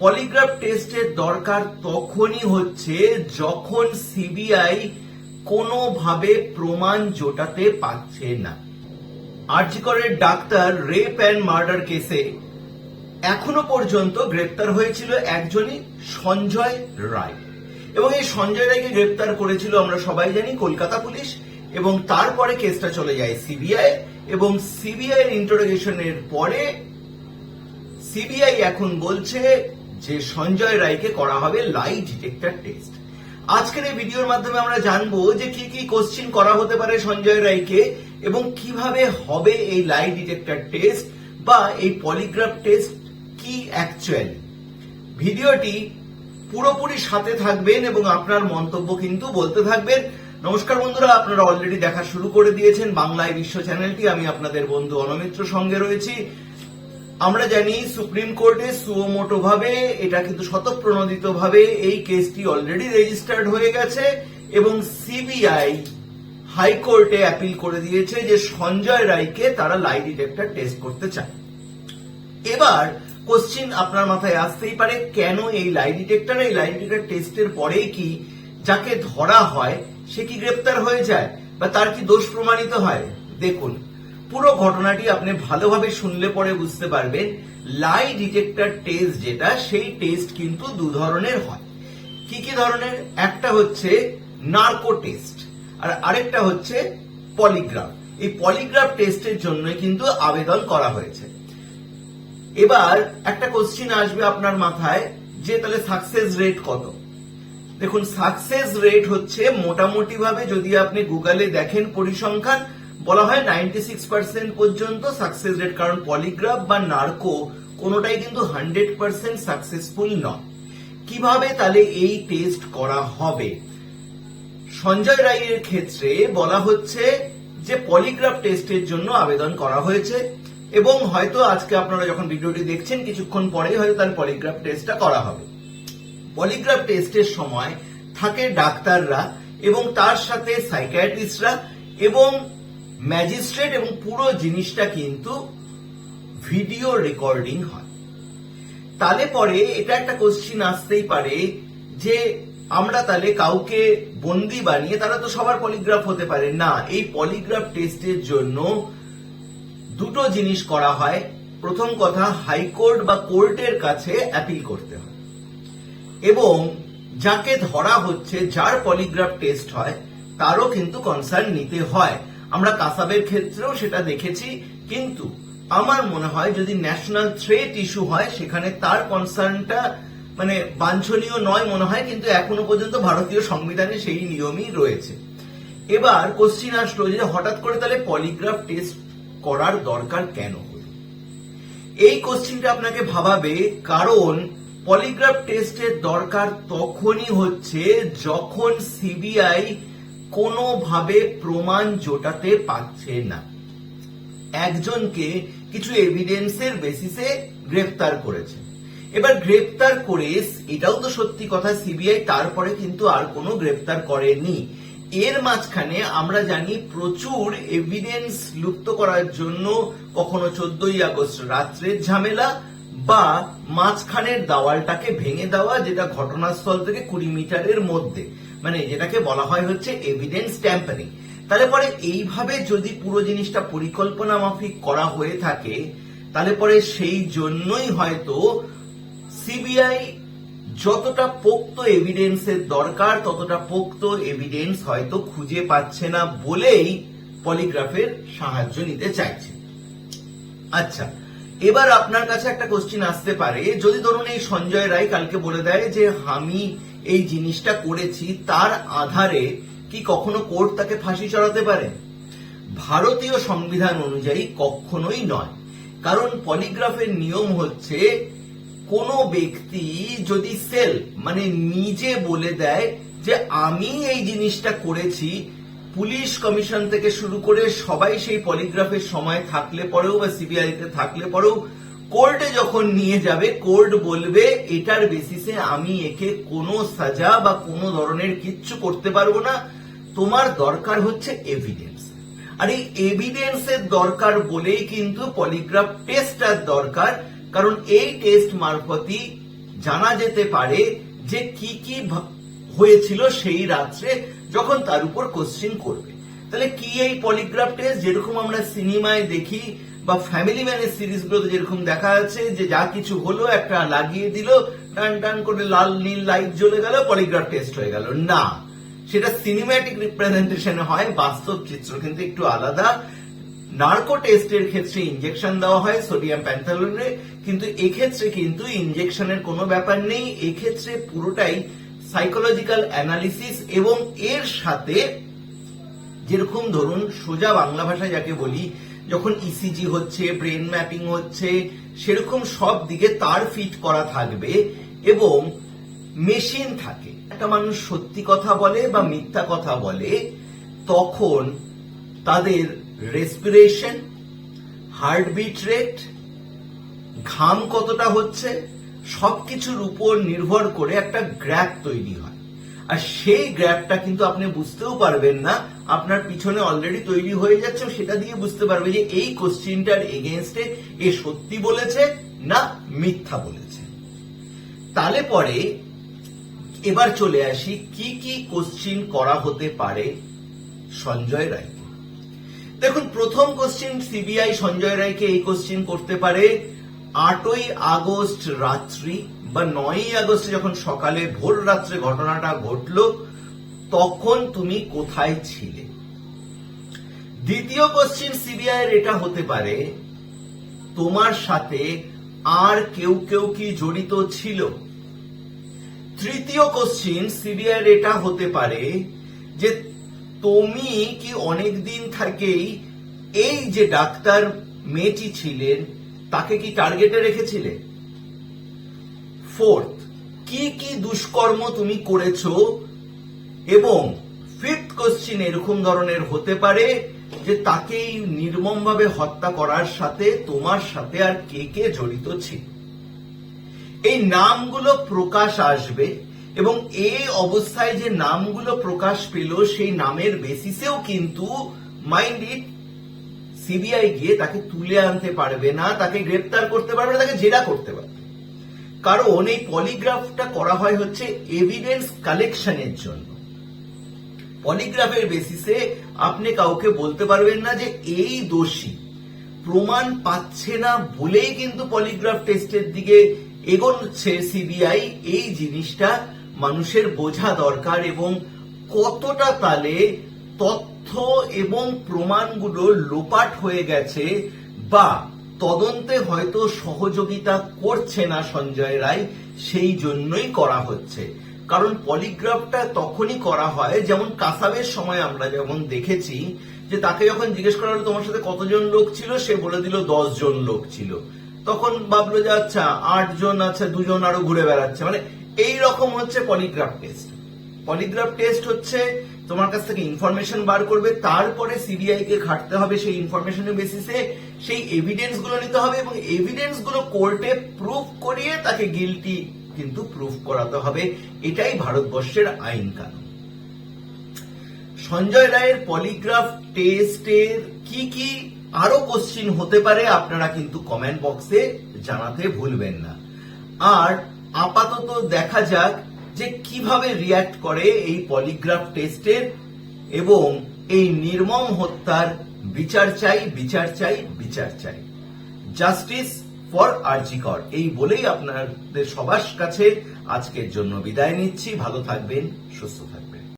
Polygraph টেস্টের দরকার তখনই হচ্ছে যখন সিবিআই কোনোভাবে প্রমাণ জোটাতে পারছে না। আরজিকরের ডাক্তার রেপ অ্যান্ড মার্ডার কেসে এখনও পর্যন্ত গ্রেপ্তার হয়েছিল একজনই সঞ্জয় রায়। এবং এই সঞ্জয় রায়কে গ্রেপ্তার করেছিল আমরা সবাই জানি কলকাতা পুলিশ এবং তারপরে কেসটা চলে যায় সিবিআই এবং সিবিআই ইন্টারোগেশনের পরে সিবিআই এখন বলছে যে সঞ্জয় রায়কে করা হবে লাই ডিটেক্টর টেস্ট। আজকের এই ভিডিওর মাধ্যমে আমরা জানব যে কি কি কোশ্চিন করা হতে পারে সঞ্জয় রায়কে এবং কীভাবে হবে এই লাই ডিটেক্টর টেস্ট বা এই পলিগ্রাফ টেস্ট কি অ্যাকচুয়ালি ভিডিওটি পুরোপুরি সাথে থাকবেন এবং আপনার মন্তব্য কিন্তু বলতে থাকবেন। নমস্কার বন্ধুরা, আপনারা অলরেডি দেখা শুরু করে দিয়েছেন বাংলায় বিশ্ব চ্যানেলটি। আমি আপনাদের বন্ধু অনমিত্র সঙ্গে রয়েছি। আমরা জানি সুপ্রিম কোর্টে সুমোটো ভাবে এটা কিন্তু শতপ্রণোদিত ভাবে এই কেসটি অলরেডি রেজিস্টার্ড হয়ে গেছে এবং সিবিআই হাইকোর্টে অ্যাপিল করে দিয়েছে যে সঞ্জয় রায়কে তারা লাই ডিটেক্টর টেস্ট করতে চায়। এবার কোশ্চিন আপনার মাথায় আসতেই পারে, কেন এই লাই ডিটেক্টর এই লাই ডিটেক্টর টেস্টের পরেই কি যাকে ধরা হয়, সে কি গ্রেপ্তার হয়ে যায় বা তার কি দোষ প্রমাণিত হয়? দেখুন পুরো ঘটনাটি আপনি ভালোভাবে শুনলে পরে বুঝতে পারবেন, লাই ডিটেক্টর টেস্ট যেটা, সেই টেস্ট কিন্তু দু ধরনের হয়। কি কি ধরনের? একটা হচ্ছে নার্কো টেস্ট আর আরেকটা হচ্ছে পলিগ্রাফ এই পলিগ্রাফ টেস্টের জন্য কিন্তু আবেদন করা হয়েছে। এবার একটা কোশ্চিন আসবে আপনার মাথায়, যে তাহলে সাকসেস রেট কত? দেখুন সাকসেস রেট হচ্ছে মোটামুটি ভাবে যদি আপনি গুগলে দেখেন পরিসংখ্যান বলা হয় নাইনটি সিক্স পার্সেন্ট পর্যন্ত সাকসেস রেট কারণ পলিগ্রাফ বা নার্কো কোনোটাই কিন্তু হান্ড্রেড পার্সেন্ট সাকসেসফুল নয়। কীভাবে তাহলে এই টেস্ট করা হবে? সঞ্জয় রায়ের ক্ষেত্রে বলা হচ্ছে যে পলিগ্রাফ টেস্টের জন্য আবেদন করা হয়েছে এবং হয়তো আজকে আপনারা যখন ভিডিওটি দেখছেন, কিছুক্ষণ পরেই হয়তো তার পলিগ্রাফ টেস্টটা করা হবে। পলিগ্রাফ টেস্টের সময় থাকে ডাক্তাররা এবং তার সাথে সাইকিয়াট্রিস্টরা এবং ম্যাজিস্ট্রেট এবং পুরো জিনিসটা কিন্তু ভিডিও রেকর্ডিং হয়। তাহলে পরে এটা একটা কোশ্চিন আসতেই পারে যে আমরা তাহলে কাউকে বন্দি বানিয়ে, তারা তো সবার পলিগ্রাফ হতে পারে। না, এই পলিগ্রাফ টেস্টের জন্য দুটো জিনিস করা হয়। প্রথম কথা হাইকোর্ট বা কোর্টের কাছে অ্যাপিল করতে হয়। এবং যাকে ধরা হচ্ছে, যার পলিগ্রাফ টেস্ট হয়, তারও কিন্তু কনসার্ন নিতে হয়। আমরা কাসাবের ক্ষেত্রেও সেটা দেখেছি, কিন্তু আমার মনে হয় যদি ন্যাশনাল থ্রেট ইস্যু হয়, সেখানে তার কনসার্নটা মানে বাঞ্ছনীয় নয় মনে হয়, কিন্তু এখনও পর্যন্ত ভারতীয় সংবিধানে সেই নিয়মই রয়েছে। এবার কোশ্চিন আসলো যে হঠাৎ করে তাহলে পলিগ্রাফ টেস্ট করার দরকার কেন এই কোশ্চিনটা আপনাকে ভাবাবে কারণ পলিগ্রাফ টেস্টের দরকার তখনই হচ্ছে যখন সিবিআই কোনোভাবে প্রমাণ জোটাতে পারছে না। একজনকে কিছু এভিডেন্সের বেসিসে গ্রেফতার করেছে। এবার গ্রেপ্তার করে এটাও তো সত্যি কথা সিবিআই তারপরে কিন্তু আর কোনো গ্রেপ্তার করেনি। এর মাঝখানে আমরা জানি প্রচুর এভিডেন্স লুপ্ত করার জন্য কখনো চোদ্দই আগস্ট রাত্রের ঝামেলা বা মাঝখানের দাওয়ালটাকে ভেঙে দেওয়া, যেটা ঘটনাস্থল থেকে কুড়ি মিটারের মধ্যে। মানে যেটাকে বলা হয় হচ্ছে এভিডেন্স ট্যাম্পারিং তাহলে পরে এইভাবে যদি পুরো জিনিসটা পরিকল্পনা মাফিক করা হয়ে থাকে, তাহলে পরে সেই জন্যই হয়তো সিবিআই যতটা পোক্ত এভিডেন্সের দরকার, ততটা পোক্ত এভিডেন্স হয়তো খুঁজে পাচ্ছে না বলেই পলিগ্রাফের সাহায্য নিতে চাইছে। আচ্ছা এবার আপনার কাছে একটা কোশ্চিন আসতে পারে। যদি ধরুন এই সঞ্জয় রায় কালকে বলে দেয় যে, আমি এই জিনিসটা করেছি তার আধারে কি কখনো কোর্ট তাকে ফাঁসি চড়াতে পারে? ভারতীয় সংবিধান অনুযায়ী কখনোই নয়। কারণ পলিগ্রাফের নিয়ম হচ্ছে, কোনো ব্যক্তি যদি সেল মানে নিজে বলে দেয় যে আমি এই জিনিসটা করেছি, পুলিশ কমিশন থেকে শুরু করে সবাই সেই পলিগ্রাফের সময় থাকলে পরেও বা সিবিআইতে থাকলে পরেও কোর্টে যখন নিয়ে যাবে, কোর্ট বলবে, এটার বেসিসে আমি একে কোনো সাজা বা কোনো ধরনের কিচ্ছু করতে পারব না। তোমার দরকার হচ্ছে এভিডেন্স আর এই এভিডেন্সের দরকার বলেই কিন্তু পলিগ্রাফ টেস্টটার দরকার। কারণ এই টেস্ট মারফতই জানা যেতে পারে যে কি কি হয়েছিল সেই রাত্রে যখন তার উপর কোশ্চিন করবে। তাহলে কি এই পলিগ্রাফ টেস্ট যেরকম আমরা সিনেমায় দেখি বা ফ্যামিলি ম্যানের সিরিজগুলোতে যেরকম দেখা যাচ্ছে যে যা কিছু হলো, একটা লাগিয়ে দিল, টান টান করে লাল, নীল লাইট জ্বলে গেল পলিগ্রাফ টেস্ট হয়ে গেল। না, সেটা সিনেম্যাটিক রিপ্রেজেন্টেশনে হয়, বাস্তব চিত্র কিন্তু একটু আলাদা। নার্কো টেস্টের ক্ষেত্রে ইনজেকশন দেওয়া হয় সোডিয়াম প্যান্থালনে কিন্তু এক্ষেত্রে কিন্তু ইনজেকশনের কোনো ব্যাপার নেই। এক্ষেত্রে পুরোটাই সাইকোলজিক্যাল অ্যানালিসিস এবং এর সাথে যেরকম ধরুন সোজা বাংলা ভাষায় যাকে বলি যখন ইসিজি হচ্ছে ব্রেন ম্যাপিং হচ্ছে, সেরকম সব দিকে তার ফিট করা থাকবে এবং মেশিন থাকে। একটা মানুষ সত্যি কথা বলে বা মিথ্যা কথা বলে, তখন তাদের রেসপিরেশন হার্টবিট রেট ঘাম কতটা হচ্ছে, সবকিছুর উপর নির্ভর করে একটা গ্র্যাপ তৈরি হয়। আর সেই গ্র্যাপটা কিন্তু আপনি বুঝতেও পারবেন না আপনার পিছনে অলরেডি তৈরি হয়ে যাচ্ছে, সেটা দিয়ে বুঝতে পারবে যে এই কোশ্চিনটার এগেনস্টে এ সত্যি বলেছে না মিথ্যা বলেছে। তাহলে পরে এবার চলে আসি, কি কি কোশ্চিন করা হতে পারে সঞ্জয় রায়কে। দেখুন, প্রথম কোশ্চিন সিবিআই সঞ্জয় রায়কে এই কোশ্চিন করতে পারে, আটই আগস্ট রাত্রি বা নয়ই আগস্ট যখন সকালে ভোর রাত্রে ঘটনাটা ঘটলো তখন তুমি কোথায় ছিলে? দ্বিতীয় কোশ্চিন সিবিআই এর এটা হতে পারে, তোমার সাথে আর কেউ কেউ কি জড়িত ছিল? তৃতীয় কোশ্চিন সিবিআই এটা হতে পারে যে তুমি কি অনেক দিন থেকেই এই যে ডাক্তার মেয়েটি ছিলেন, তাকে কি টার্গেটে রেখেছিলে? ফোর্থ কি কি দুষ্কর্ম তুমি করেছ এবং ফিফথ কোশ্চিন এরকম ধরনের হতে পারে যে তাকেই নির্মমভাবে হত্যা করার সাথে তোমার সাথে আর কে কে জড়িত ছিল এই নামগুলো প্রকাশ আসবে এবং এই অবস্থায় যে নামগুলো প্রকাশ পেল সেই নামের বেসিসেও কিন্তু মাইন্ড ইট সিবিআই গিয়ে তাকে তুলে আনতে পারবে না, তাকে গ্রেপ্তার করতে পারবে না, তাকে জেরা করতে পারবে। কারণ এই পলিগ্রাফটা করা হয় হচ্ছে এভিডেন্স কালেকশনের জন্য। পলিগ্রাফের বেসিসে আপনি কাউকে বলতে পারবেন না যে এই দোষী। প্রমাণ পাচ্ছে না বলেই কিন্তু পলিগ্রাফ টেস্টের দিকে এগোচ্ছে সিবিআই। এই জিনিসটা মানুষের বোঝা দরকার এবং কতটা তালে তথ্য এবং প্রমাণগুলো লোপাট হয়ে গেছে বা তদন্তে হয়তো সহযোগিতা করছে না সঞ্জয় রায়, সেই জন্যই করা হচ্ছে। কারণ পলিগ্রাফটা তখনই করা হয়, যেমন কাসাবের সময় আমরা যেমন দেখেছি যে তাকে যখন জিজ্ঞেস করা হলো তোমার সাথে কতজন লোক ছিল, সে বলে দিল দশ জন লোক ছিল। তখন ভাবলো যে আচ্ছা আট জন আচ্ছা দুজন আরও ঘুরে বেড়াচ্ছে। মানে এই রকম হচ্ছে পলিগ্রাফ টেস্ট। পলিগ্রাফ টেস্ট হচ্ছে তোমার কাছ থেকে ইনফরমেশন বার করবে, তারপরে সিবিআই কে ঘাটতে হবে সেই ইনফরমেশনের বেসিসে সেই এভিডেন্সগুলো নিতে হবে এবং এভিডেন্সগুলো কোর্টে প্রুফ করিয়ে তাকে গিলটি কিন্তু প্রুফ করাতে হবে। এটাই ভারতবর্ষের আইন কানুন। সঞ্জয় রায়ের পলিগ্রাফ টেস্টের কি কি আরও কোশ্চিন হতে পারে আপনারা কিন্তু কমেন্ট বক্সে জানাতে ভুলবেন না। আর আপাতত দেখা যাক যে কীভাবে রিয়াক্ট করে এই পলিগ্রাফ টেস্টের এবং এই নির্মম হত্যার বিচার চাই বিচার চাই বিচার চাই। জাস্টিস ফর আর্জিকর এই বলেই আপনাদের সবার কাছে আজকের জন্য বিদায় নিচ্ছি। ভালো থাকবেন, সুস্থ থাকবেন।